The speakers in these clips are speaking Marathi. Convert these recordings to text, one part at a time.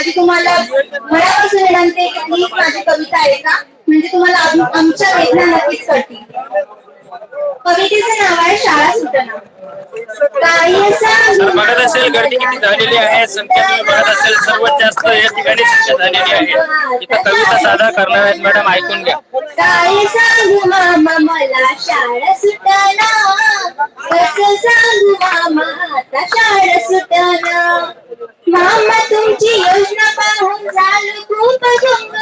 माझी तुम्हाला मनापासून विनंती आहे की हीच माझी कविता आहे का म्हणजे तुम्हाला आम- आमच्या वेदना नक्कीच कळतील. कवितेचं नाव आहे शाळा सुटना. बघत असेल गर्दी किती झालेली आहे? संख्या तुम्ही बघत असेल सर्वात जास्त या ठिकाणी संख्या झालेली आहे. इथं कविता सादर करणार आहेत मॅडम ऐकून घ्या. काय सांगू मामा मला शाळा सुटना. कसं सांगू मामा आता शाळा सुटना. मामा तुमची योजना पाहून झालं खूप दंग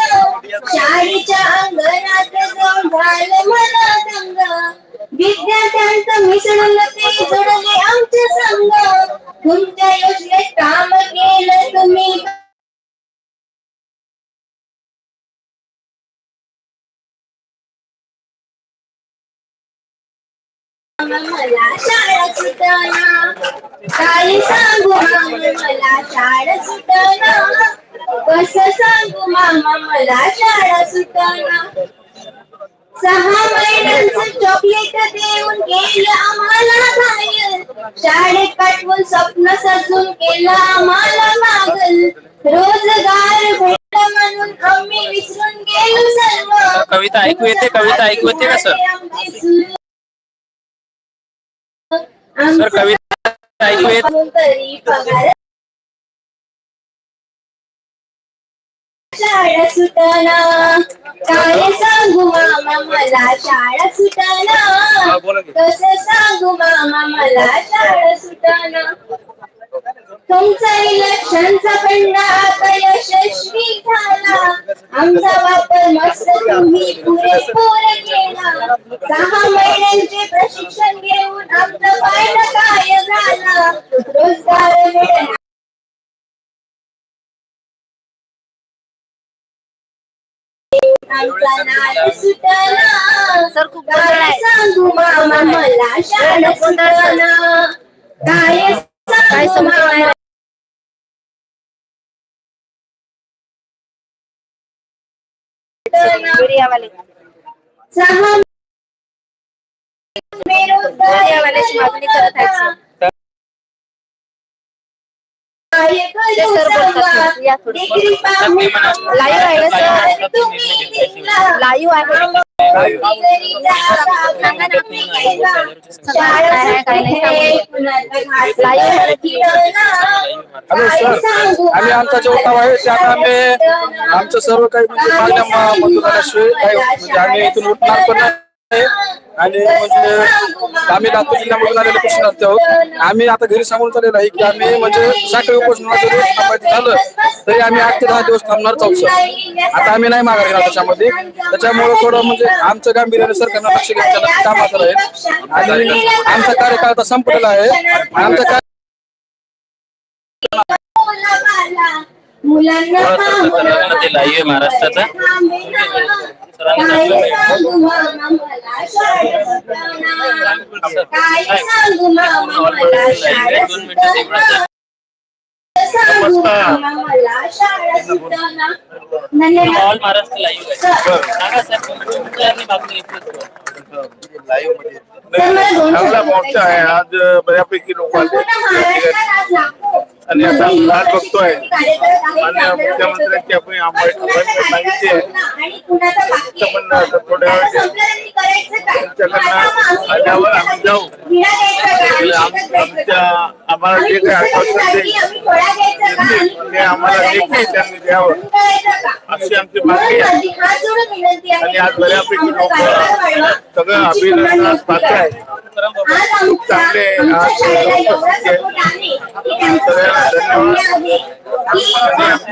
शाळेच्या अंगणात जाऊन झालं मला दंग. विद्यार्थ्यांचं मिसळलं ते जोडलं सांगू मामा मला शाळा सहा महिन्यांचं चॉकलेट देऊन गेलं आम्हाला शाळेत पाठवून स्वप्न सजून केलं आम्हाला रोजगार भेटला म्हणून आम्ही विसरून गेलो सर्व कविता ऐकू येते कविता ऐकू येते का सर? सर कविता ऐकू येत तरी पगार शाळा सुटना. काय सांगू मामा मला शाळा सुटना. कसं सांगू मामा मला शाळा सुटना. तुमचा इलेक्शनचा पंडा आता यशस्वी झाला. आमचा वापर मस्त तुम्ही पुरेपूर केला. सहा महिन्यांचे प्रशिक्षण घेऊन आमचा फायदा काय झाला? रोजगार मिळणार सर, खूप. सांगू मामा मला काय काय समजलं मीडियावाल्याची मागणी करत आहेत लाईव्ह आहे सर लाईव्ह आहे हॅलो सर आम्ही आमचा जो उठाव आहे त्यात आम्ही आमचं सर्व काही म्हणजे मागण्या मा- मंजूर झाल्याशिवाय काही म्हणजे आम्ही इथून उठणार पण नाही. आणि म्हणजे आम्ही लातूर जिल्ह्यामधून आलेले प्रश्नार्थी आहोत. आम्ही आता घरी सांगून चाललेलं आहे की आम्ही म्हणजे साखळी उपोषणाला जरी थांबायचं झालं तरी आम्ही आठ ते दहा दिवस थांबणार आहोत सर. आता आम्ही नाही माघार घेणार त्याच्यामध्ये. त्याच्यामुळे थोडं म्हणजे आमचं गांभीर्याने सरकारनं लक्ष घेतलं कामाचं राहील आणि आमचा कार्यकाळ आता संपलेला आहे. आमचा आहे महाराष्ट्राचा. ऑल महाराष्ट्र लाईव्ह आहे. सांगा सर तुमच्या बातमी चांगला मोर्चा आहे. आज बऱ्यापैकी लोक आणि आता आज बघतोय. माननीय मुख्यमंत्र्यांची आपण सांगितली आहे. आणि थोड्या वेळ आल्यावर आम्ही जाऊ आणि आमच्या आम्हाला जे काही आश्वासन ते आम्हाला देखील त्यांनी द्यावं अशी आमची मागणी आहे आणि आज बऱ्यापैकी लोक सगळं अभिनंदनास पात्र आहे खूप चांगले आणि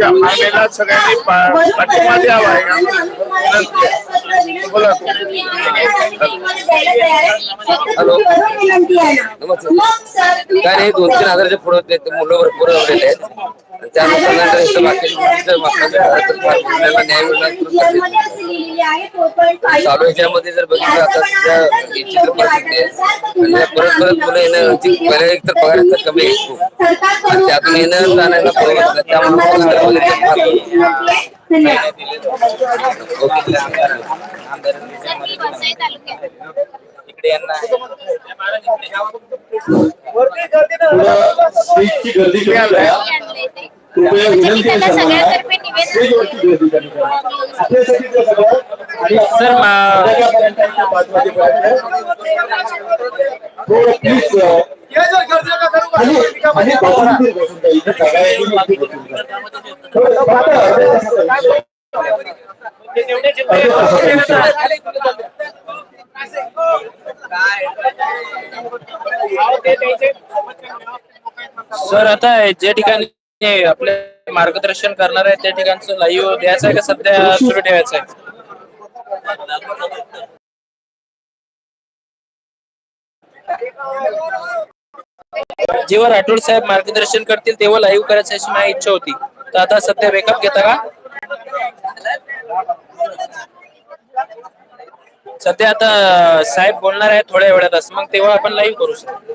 आमच्या सगळ्यांनी पाठिंबा द्यावा. आहे हॅलो. काय नाही दोन तीन हजाराच्या पुढे मुलं भरपूर आहेत. त्या अनुषंगाने करतील. चालू ह्याच्यामध्ये जर बघितलं आता सध्या ही परत परत मुलं येणं पहिल्या एक तर पगार कमी आहे आणि त्यातून येणं जाण्याला नाही. त्यामुळे इकडे यांना कृपया मी विनंती आहे त्यांना सर्वांना सगळ्यांतर्फे निवेदन स्टेजवरती गर्दी कमी करा. आपल्यासाठी ते सगळं आणि आपण सर, मा- संध्याकाळपर्यंत इथे पाच वाजेपर्यंत थोडं प्लीज आणि आणि बसून ते बसून जा. इथे सगळ्यांनी इथे बसून जा. थोडं फक्त अर्ध्या तासाचा विषय. अर्ध्या तासाचा विषय. सर आता जे ठिकाणी आपले मार्गदर्शन करणार आहे त्या ठिकाणचं लाईव्ह द्यायचं आहे का सध्या सुरू ठेवायचं आहे? जेव्हा राठोड साहेब मार्गदर्शन करतील तेव्हा लाईव्ह करायची अशी माझी इच्छा होती. तर आता सध्या मेकअप घेता का? सध्या आता साहेब बोलणार आहे थोड्या वेळातच. मग तेव्हा आपण लाईव्ह करू शकतो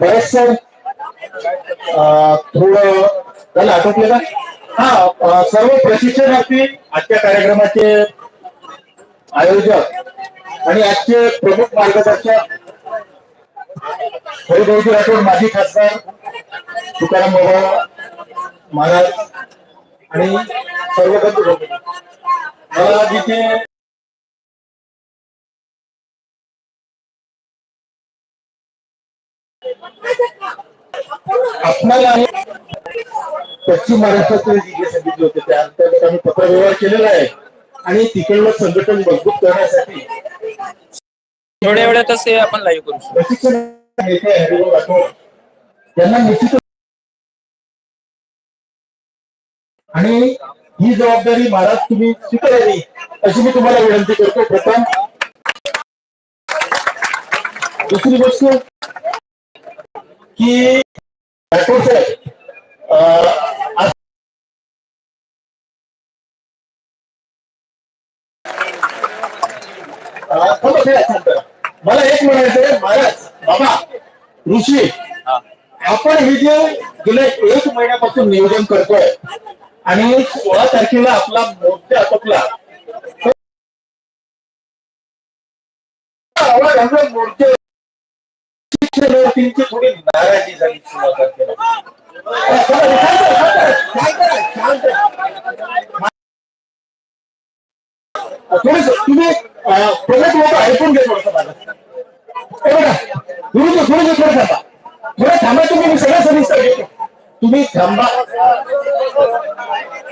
बरं सर. थोडं झालं आटोपलं का? हा सर्व सर्व प्रशिक्षणार्थी आजच्या कार्यक्रमाचे आयोजक आणि आजचे प्रमुख मार्गदर्शक हरिभाऊजी राठोड माजी खासदार तुकाराम बाबा महाराज आणि सर्व बंधू मला जिथे आपल्याला पश्चिम महाराष्ट्रातील जे जे सांगितले होते त्या अंतर्गत आम्ही पत्रव्यवहार केलेला आहे. आणि तिकडलं संघटन मजबूत करण्यासाठी थोड्या वेळातच हे आपण लाईव्ह करू शकतो प्रशिक्षण नेते हरिभाऊ राठोड यांना निश्चित आणि ही जबाबदारी महाराज तुम्ही स्वीकारावी अशी मी तुम्हाला विनंती करतो. प्रथम दुसरी गोष्ट की साहेब. मला एक म्हणायचंय महाराज बाबा ऋषी आपण हे जे गेल्या एक महिन्यापासून नियोजन करतोय आणि सोळा तारखेला आपला मोर्चा आटोपला आवाज आमचा मोर्चा शिक्षणार्थींची थोडी नाराजी झाली सोळा तारखेला अं, थांबा, शांत राहा, शांत राहा, शांत राहा. थोडस तुम्ही अं, प्रमुख लोक ऐकून घ्या थोडस माझं हे बघा गुरुजी थोडं थोडं थांबा थोडं थांबा तुम्ही मी सगळं सविस्तर घेतो तुम्ही थांबा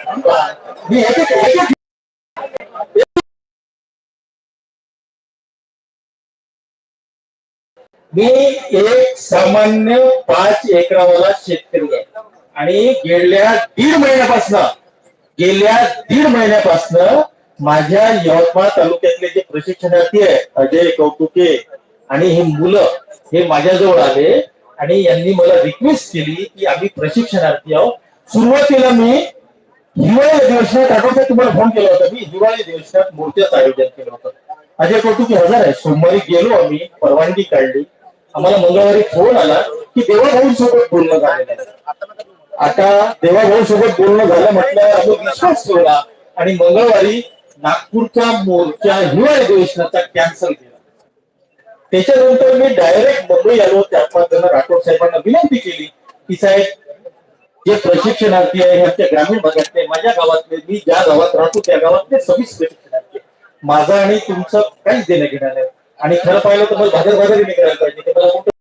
थांबा. मी एक एक एक एक मी एक सामान्य पाच एकरावाला शेतकरी आहे. आणि गेल्या दीड महिन्यापासनं गेल्या दीड महिन्यापासनं माझ्या यवतमाळ तालुक्यातले जे प्रशिक्षणार्थी आहे अजय कौतुके आणि हे मुलं हे माझ्याजवळ आले आणि यांनी मला रिक्वेस्ट केली की आम्ही प्रशिक्षणार्थी आहोत. सुरुवातीला मी हिवाळी अधिवेशनात आठवड्यात तुम्हाला फोन केला होता मी? हिवाळी अधिवेशनात मोर्चाचं आयोजन केलं होतं. अजय कौतुके हजर आहे. सोमवारी गेलो आम्ही परवानगी काढली. आम्हाला मंगळवारी फोन आला की देवाभाऊ सोबत बोलणं झालेलं आता देवाभाऊ सोबत बोलणं झालं म्हटल्यावर आम्ही विश्वास ठेवला आणि मंगळवारी नागपूरचा मोर्चा हिवाळी अधिवेशनाचा कॅन्सल केला. त्याच्यानंतर मी डायरेक्ट मुंबई आलो. त्या जण राठोड साहेबांना विनंती केली की साहेब जे प्रशिक्षणार्थी आहे आमच्या ग्रामीण भागातले माझ्या गावातले मी ज्या गावात राहतो त्या गावातले सव्वीस प्रशिक्षणार्थी माझा आणि तुमचं काहीच देणं घेणार नाही. आणि खरं पाहिलं तर मग भाजप भाजप करायला पाहिजे.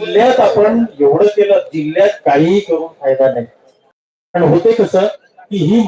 जिल्ह्यात आपण एवढं केलं जिल्ह्यात काहीही करून फायदा नाही. पण होते कसं की ही